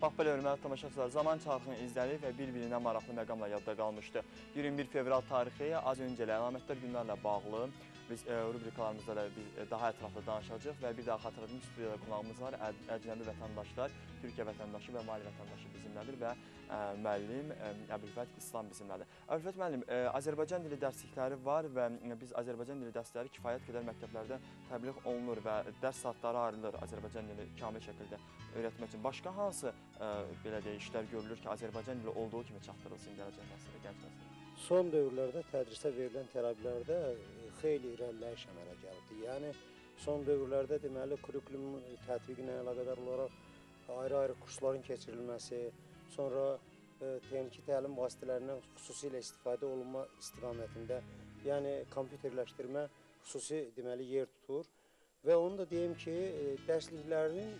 Bax belə hörmətli tamaşaçılar, zaman çarxını izlədik və bir-birinə maraqlı məqamla yadda qalmışdı. 21 fevral tarixi az öncə ilə əlamətdar günlərlə bağlı biz e, rubrikalarımızda da biz e, daha ətraflı danışacağıq və bir daha xatırladım studiyada qonağımız var. Əcnəbi vətəndaşlar, Türkiyə vətəndaşı və Mali vətəndaşı bizimlədir və ə, müəllim Əbülfət İslam bizimlədir. Əbülfət müəllim, Azərbaycan dili dərslikləri var və biz Azərbaycan dili dərsləri kifayət qədər məktəblərdə təbliğ olunur və dərs saatları ayrılır Azərbaycan dili kamil şəkildə öyrətmək üçün. Başqa hansı belə deyək işlər görülür ki, Azərbaycan dili olduğu kimi çatdırılsın gələcək nəslə, gənc nəslə? Son dövrlərdə tədrisə verilən tələblərdə e, xeyli irəliləyiş əmələ gəldi. Yəni son dövrlərdə deməli kurikulum tətbiqi ilə əlaqədar olaraq ayrı-ayrı kursların keçirilməsi, sonra e, texniki təlim vasitələrindən xüsusilə istifadə olunma istiqamətində, yəni kompüterləşdirmə xüsusi deməli yer tutur və onu da deyim ki, e, dərsliklərin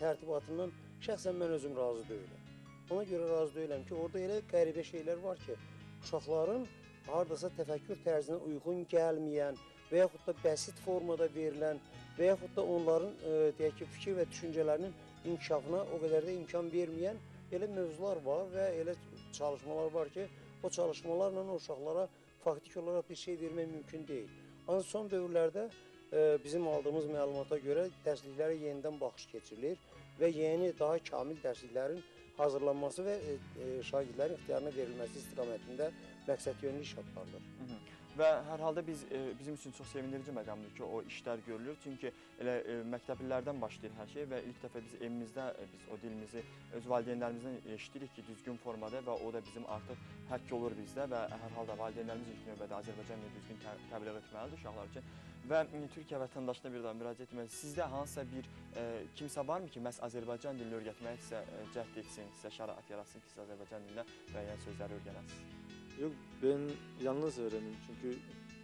tərtibatından şəxsən mən özüm razı deyiləm. Ona görə razı deyiləm ki, orada elə qəribə şeylər var ki, uşaqların hardasa təfəkkür tərzinə uyğun gəlməyən və yaxud da bəsit formada verilən və yaxud da onların e, deyək ki, fikir və düşüncələrinin inkişafına o qədər də imkan verməyən elə mövzular var və elə çalışmalar var ki, o çalışmalarla o uşaqlara faktiki olaraq bir şey vermək mümkün deyil. Ancaq son dövrlərdə e, bizim aldığımız məlumata görə dərsliklərə yenidən baxış keçirilir və yeni, daha kamil dərsliklərin hazırlanması və e, e, şagirdlərin ixtiyarına verilməsi istiqamətində məqsədyönlü iş aparılır. Hı -hı. Və hər halda biz e, bizim üçün çox sevindirici məqamdır ki, o işlər görülür. Çünki elə e, məktəblilərdən başlayır hər şey və ilk dəfə biz evimizdə e, biz o dilimizi öz valideynlərimizdən eşidirik ki, düzgün formada və o da bizim artıq həkk olur bizdə və hər halda valideynlərimiz ilk növbədə Azərbaycan dilini düzgün tə təbliğ etməlidir uşaqlar üçün. Və Türkiyə vətəndaşına bir daha müraciət etməli. Sizdə hansısa bir e, kimsə varmı ki, məhz Azərbaycan dilini öyrətmək sizə e, cəhd etsin, sizə şərait yaratsın ki, siz Azərbaycan dilində müəyyən sözləri öyrənəsiniz? Yok ben yalnız öğrendim çünkü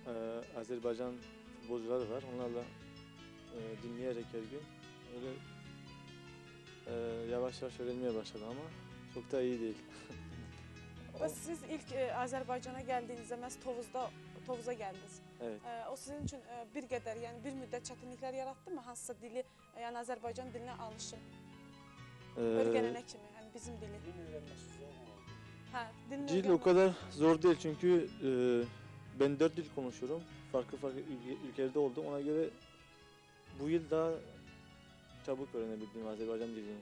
e, Azerbaycan futbolcuları var. Onlarla e, dinleyerek her gün öyle e, yavaş yavaş öğrenmeye başladım ama çok da iyi değil. Və siz ilk e, Azərbaycana gəldiyinizdə məhz Tovuzda Tovuza gəldiniz. Evet. E, o sizin üçün e, bir qədər, yəni bir müddət çətinliklər yaratdımı? Hansısa dili, e, yəni Azərbaycan dilinə alışın, E, öyrənənə kimi, yəni bizim dili. Dil öyrənməsi zor dilini dil o kadar zor değil çünkü e, ben dört dil konuşuyorum. Farklı farklı ülke- ülkelerde oldum. Ona göre bu yıl daha çabuk öğrenebildim Azerbaycan dilini.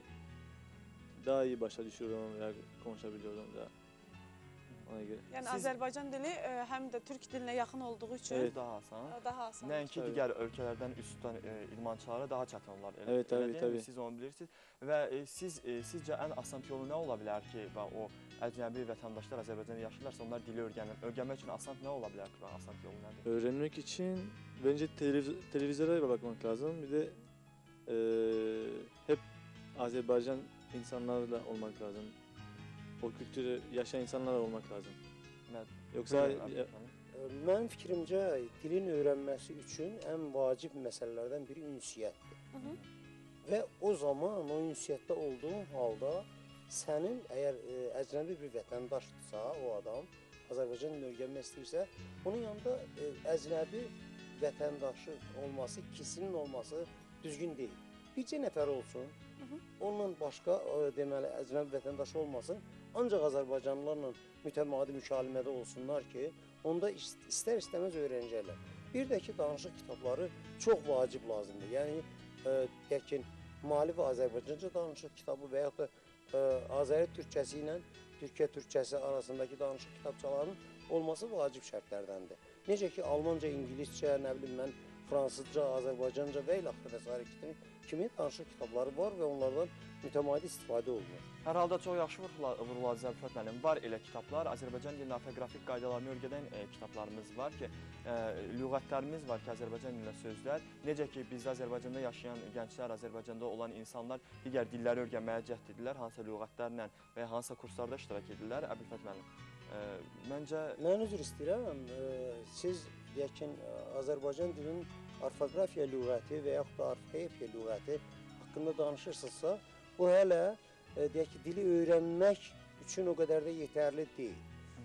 Daha iyi başa düşüyorum veya konuşabiliyorum daha. Ona göre. Yəni Siz- Azərbaycan dili e, həm də türk dilinə yaxın olduğu üçün Evet. Daha asan. e, daha asan. Nəinki Tabii. digər ölkələrdən üstün e, idmançılara daha çətin olar. Elə, Evet, tabii, elə tabii. Siz onu bilirsiniz. Və e, siz e, sizcə ən asan yolu nə ola bilər ki, və o əcnəbi vətəndaşlar Azərbaycanda yaşayırlarsa onlar dili öyrənir. Öyrənmək üçün asan nə ola bilər ki, asan yolu nədir? Öğrenmek için bence televiz- televizyona bakmak lazım. Bir de eee, hep Azerbaycan insanlarla olmak lazım. O kültürü yaşayan insanlarla olmak lazım. Ya- Əbdülhamid. E, Mənim fikrimcə dilin öyrənməsi üçün ən vacib məsələlərdən biri ünsiyyətdir. Hı -hı. Və o zaman o ünsiyyətdə olduğun halda sənin əgər e, əcnəbi bir vətəndaşdırsa o adam, Azərbaycan dilini öyrənmək istəyirsə, onun yanında e, əcnəbi vətəndaşı olması, ikisinin olması düzgün deyil. Bircə nəfər olsun, hı. onunla başqa e, deməli əcnəbi vətəndaşı olmasın, ancaq Azərbaycanlılarla mütəmadi mükalimədə olsunlar ki, onda is- istər-istəməz öyrənəcəklər. Bir də ki, danışıq kitabları çox vacib lazımdır. Yəni e, deyək ki, Mali və Azərbaycanca danışıq kitabı və yaxud da e, Azəri türkçəsi ilə Türkiyə türkçəsi arasındakı danışıq kitabçalarının olması vacib şərtlərdəndir. Necə ki, Almanca, İngiliscə, nə bilim mən, Fransızca, Azərbaycanca və ilə və s. kimi, kimi danışıq kitabları var və onlardan mütəmadi istifadə olunur. Hər halda çox yaxşı vurğula- vurğuladınız Əbdülfət müəllim. Var elə kitablar, Azərbaycan dilinin orfoqrafik qaydalarını öyrədən e, kitablarımız var ki, e, lüğətlərimiz var ki, Azərbaycan dilində sözlər. Necə ki, bizdə Azərbaycanda yaşayan gənclər, Azərbaycanda olan insanlar digər dilləri öyrənməyə cəhd edirlər, hansısa lüğətlərlə və ya hansısa kurslarda iştirak edirlər. Əbdülfət müəllim, e, məncə Mən üzr istəyirəm, e, siz deyək ki, Azərbaycan dilinin orfoqrafiya lüğəti və yaxud da orfoepiya lüğəti haqqında danışırsınızsa, bu hələ e, deyək ki, dili öyrənmək üçün o qədər də yetərli deyil.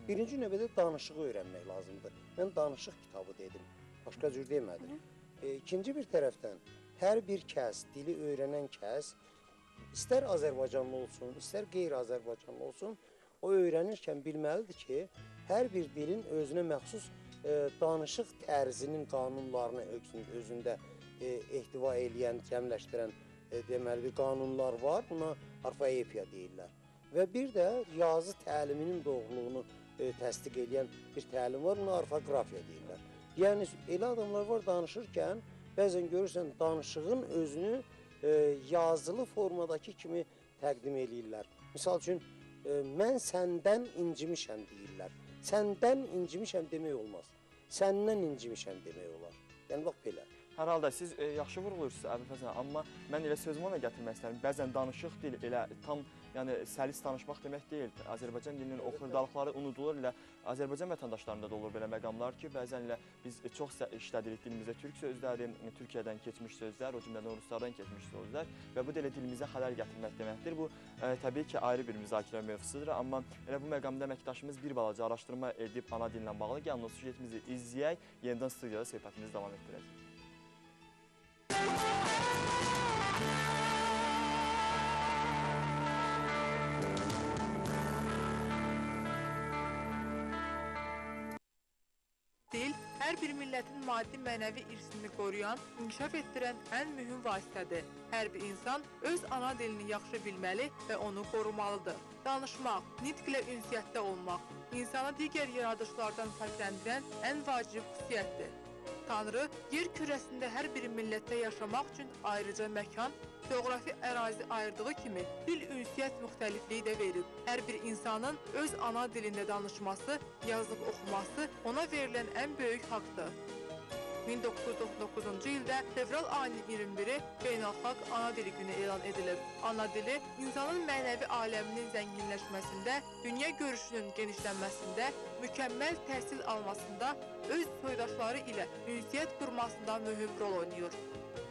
Birinci növbədə danışığı öyrənmək lazımdır. Mən danışıq kitabı dedim, başqa cür demədim. E, ikinci bir tərəfdən hər bir kəs, dili öyrənən kəs istər Azərbaycanlı olsun, istər qeyri-Azərbaycanlı olsun, o öyrənirkən bilməlidir ki, hər bir dilin özünə məxsus danışıq tərzinin qanunlarını özün- özündə e, ehtiva eləyən, cəmləşdirən e, deməli bir qanunlar var. Buna orfoepiya deyirlər. Və bir də yazı təliminin doğruluğunu e, təsdiq edən bir təlim var. Buna orfoqrafiya deyirlər. Yəni elə adamlar var danışırkən bəzən görürsən danışığın özünü e, yazılı formadakı kimi təqdim eləyirlər. Misal üçün e, mən səndən incimişəm deyirlər. Səndən incimişəm demək olmaz. Səndən incimişəm demək olar. Yəni bax belə. Hər halda siz e, yaxşı vurğulayırsınız Əbül Fəzən, amma mən elə sözümü ona gətirmək istərəm. Bəzən danışıq dil elə tam yəni səlis danışmaq demək deyil. Azərbaycan dilinin o xırdalıqları unudulur. Elə Azərbaycan vətəndaşlarında da olur belə məqamlar ki, bəzən elə biz çox işlədirik dilimizdə türk sözləri, Türkiyədən keçmiş sözlər, o cümlədən ruslardan keçmiş sözlər və bu da elə dilimizə xələl gətirmək deməkdir. Bu e, təbii ki, ayrı bir müzakirə mövzusudur, amma elə bu məqamda əməkdaşımız bir balaca araşdırma edib ana dillə bağlı gəlin o süjetimizi izləyək, yenidən studiyada söhbətimizi davam etdirəcək. Hər bir millətin maddi-mənəvi irsini qoruyan, inkişaf etdirən ən mühüm vasitədir. Hər bir insan öz ana dilini yaxşı bilməli və onu qorumalıdır. Danışmaq, nitqlə ünsiyyətdə olmaq insanı digər yaradışlardan fərqləndirən ən vacib xüsusiyyətdir. Tanrı yer kürəsində hər bir millətdə yaşamaq üçün ayrıca məkan, coğrafi ərazi ayırdığı kimi dil ünsiyyət müxtəlifliyi də verib. Hər bir insanın öz ana dilində danışması, yazıb oxuması ona verilən ən böyük haqqdır. 1999-cu ildə fevral ayının 21-i Beynəlxalq Ana Dili Günü elan edilib. Ana dili insanın mənəvi aləminin zənginləşməsində, dünya görüşünün genişlənməsində, mükəmməl təhsil almasında, öz soydaşları ilə ünsiyyət qurmasında mühüm rol oynayır.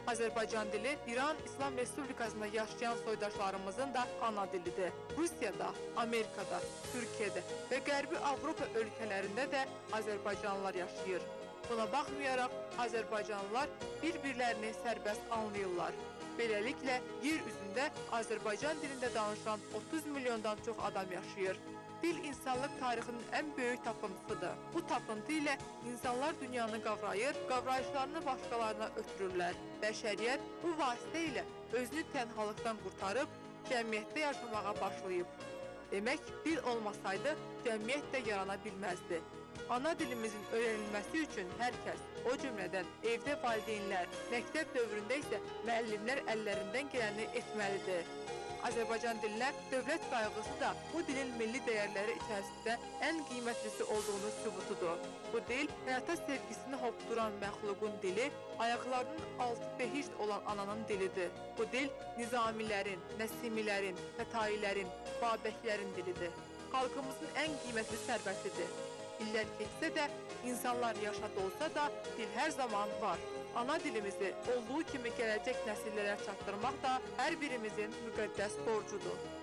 Azərbaycan dili İran İslam Respublikasında yaşayan soydaşlarımızın da ana dilidir. Rusiyada, Amerikada, Türkiyədə və Qərbi Avropa ölkələrində də Azərbaycanlılar yaşayır. Buna baxmayaraq Azərbaycanlılar bir-birlərini sərbəst anlayırlar. Beləliklə, yer üzündə Azərbaycan dilində danışan 30 milyondan çox adam yaşayır. Dil insanlıq tarixinin ən böyük tapıntısıdır. Bu tapıntı ilə insanlar dünyanı qavrayır, qavrayışlarını başqalarına ötürürlər. Bəşəriyyət bu vasitə ilə özünü tənhalıqdan qurtarıb cəmiyyətdə yaşamağa başlayıb. Demək, dil olmasaydı cəmiyyət də yarana bilməzdi. Ana dilimizin öyrənilməsi üçün hər kəs, o cümlədən evdə valideynlər, məktəb dövründə isə müəllimlər əllərindən gələni etməlidir. Azərbaycan dilinə dövlət qayğısı da bu dilin milli dəyərləri içərisində ən qiymətlisi olduğunu sübutudur. Bu dil həyata sevgisini hopduran məxluqun dili, ayaqlarının altı behişt olan ananın dilidir. Bu dil nizamilərin, nəsimilərin, fətailərin, babəklərin dilidir. Xalqımızın ən qiymətli sərvətidir. İllər keçsə də, insanlar yaşad olsa da, dil hər zaman var. Ana dilimizi olduğu kimi gələcək nəsillərə çatdırmaq da hər birimizin müqəddəs borcudur.